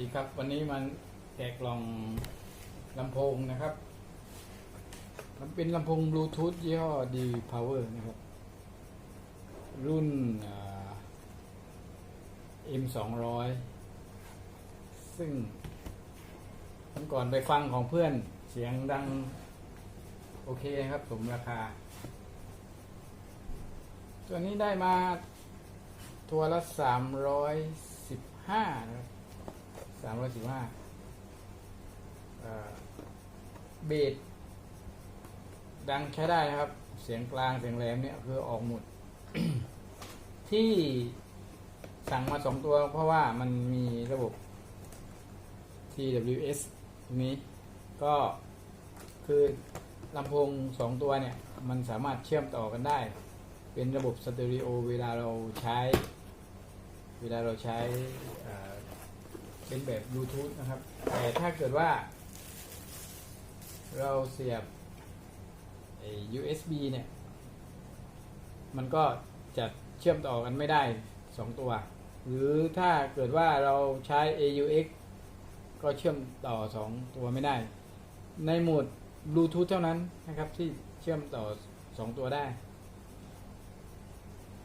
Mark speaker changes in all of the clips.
Speaker 1: ดีครับวันนี้มันแกกล่องลำโพงนะครับ มันเป็นลำโพงบลูทูธยี่ห้อดีพาวเวอร์นะครับ รุ่นอ่า M สองร้อยซึ่งวันก่อนไปฟังของเพื่อนเสียงดัง โอเคครับสมราคา ตัวนี้ได้มาตัวละสามร้อยสิบห้านะครับามร้อยสิบห้าเบสดังใช้ได้นะครับ เสียงกลางเสียงแหลมเนี่ยคือออกหมด ที่สั่งมาสองตัวเพราะว่ามันมีระบบ TWS ตรงนี้ก็คือลำโพงสองตัวเนี่ย มันสามารถเชื่อมต่อกันได้ เป็นระบบสเตอริโอเวลาเราใช้ เวลาเราใช้ เป็นแบบบลูทูธนะครับ แต่ถ้าเกิดว่า เราเสียบ USB เนี่ย มันก็จะเชื่อมต่อกันไม่ได้สองตัว หรือถ้าเกิดว่าเราใช้ AUX ก็เชื่อมต่อสองตัวไม่ได้ ในโหมดบลูทูธเท่านั้นนะครับ ที่เชื่อมต่อสองตัวได้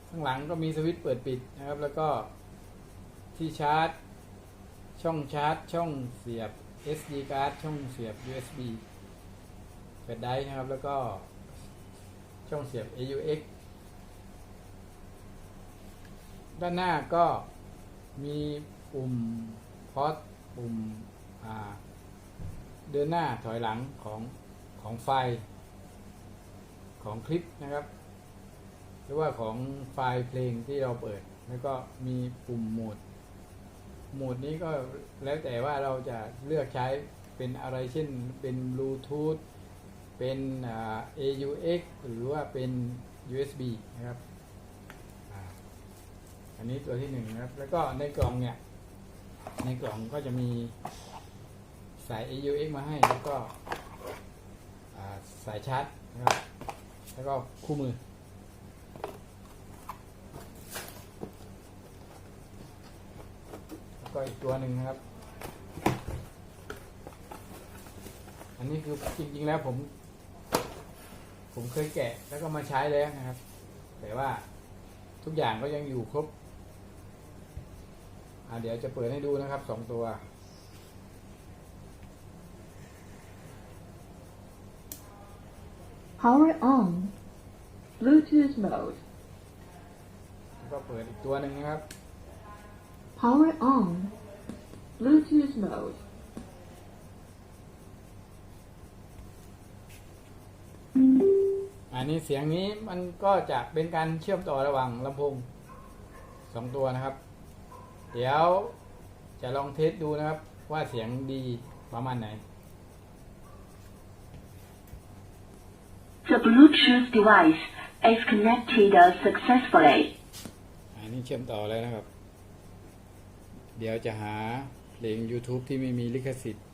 Speaker 1: ข้างหลังก็มีสวิตช์เปิดปิดนะครับ แล้วก็ที่ชาร์จ ช่องชาร์จ ช่องเสียบ SD card ช่องเสียบ USB แฟลชไดรฟ์นะครับ แล้วก็ช่องเสียบ AUX ด้านหน้าก็มีปุ่มพอสปุ่มเดินหน้าถอยหลังของของไฟของคลิปนะครับ หรือว่าของไฟล์เพลงที่เราเปิด แล้วก็มีปุ่มโหมด โหมดนี้ก็แล้วแต่ว่าเราจะเลือกใช้เป็นอะไรเช่นเป็นบลูทูธเป็นอ่า AUX หรือว่าเป็น USB นะครับอันนี้ตัวที่หนึ่งนะครับ แล้วก็ในกล่องเนี่ย ในกล่องก็จะมีสาย AUX มาให้แล้วก็สายชาร์จนะครับ แล้วก็คู่มือ แล้วก็ อีกตัวหนึ่งนะครับ อันนี้คือจริงๆแล้วผม ผมเคยแกะแล้วก็มาใช้แล้วนะครับ แต่ว่าทุกอย่างก็ยังอยู่ครบอ่าเดี๋ยวจะเปิดให้ดูนะครับสองตัว
Speaker 2: Power on. Bluetooth mode.
Speaker 1: แล้วก็เปิดอีกตัวหนึ่งนะครับ
Speaker 2: Power on. Bluetooth mode.
Speaker 1: อันนี้เสียงนี้มันก็จะเป็นการเชื่อมต่อระหว่างลำโพงสองตัวนะครับ เดี๋ยวจะลองเทสดูนะครับ ว่าเสียงดีประมาณไหน
Speaker 3: The Bluetooth device is connected successfully.
Speaker 1: อันนี้เชื่อมต่อแล้วนะครับ เดี๋ยวจะหาเพลง YouTube ที่ไม่มีลิขสิทธิ์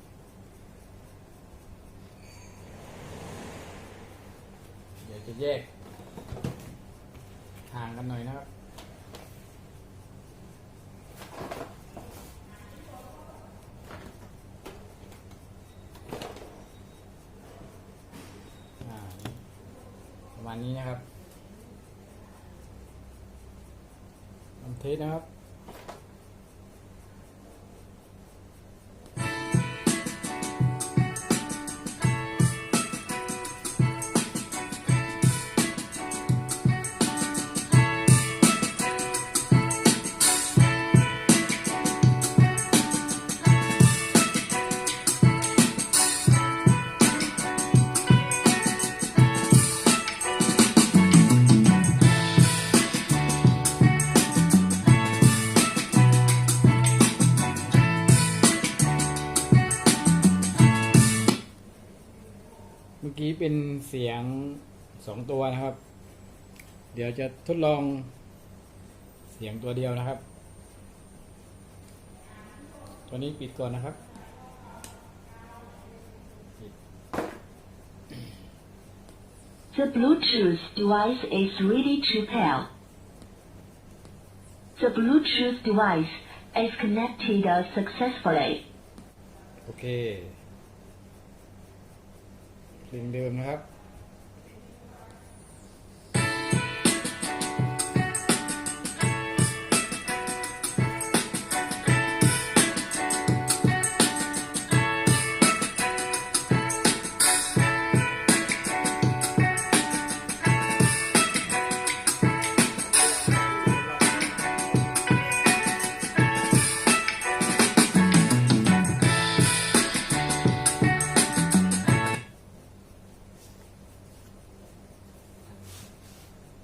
Speaker 1: เดี๋ยวจะแยกห่างกันหน่อยนะครับประมาณนี้นะครับลองเทสนะครับ เมื่อกี้เป็นเสียงสองตัวนะครับ เดี๋ยวจะทดลองเสียงตัวเดียวนะครับ ตัวนี้ปิดก่อนนะครับ
Speaker 3: The Bluetooth device is ready to pair. The Bluetooth device is connected uh, successfully.
Speaker 1: โอเค เพลงเดิมนะครับ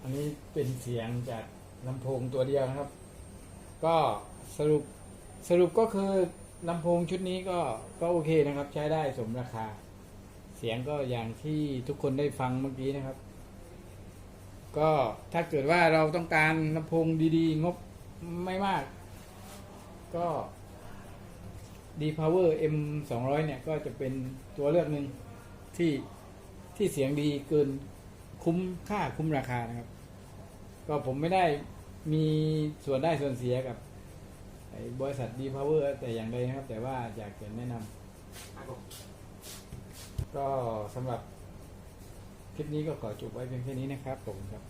Speaker 1: อันนี้เป็นเสียงจากลำโพงตัวเดียวนะครับ ก็สรุปสรุปก็คือลำโพงชุดนี้ก็ก็โอเคนะครับ ใช้ได้สมราคา เสียงก็อย่างที่ทุกคนได้ฟังเมื่อกี้นะครับ ก็ถ้าเกิดว่าเราต้องการลำโพงดีๆ งบไม่มาก ก็ D Power M 200เนี่ย ก็จะเป็นตัวเลือกหนึ่งที่ที่เสียงดีเกินคุ้มค่าคุ้มราคานะครับ ก็ผมไม่ได้มีส่วนได้ส่วนเสียกับไอ้บริษัท D Power แต่อย่างใดนะครับ แต่ว่าอยากจะแนะนำก็สำหรับคลิปนี้ก็ขอจบไว้เพียงแค่นี้นะครับผมครับ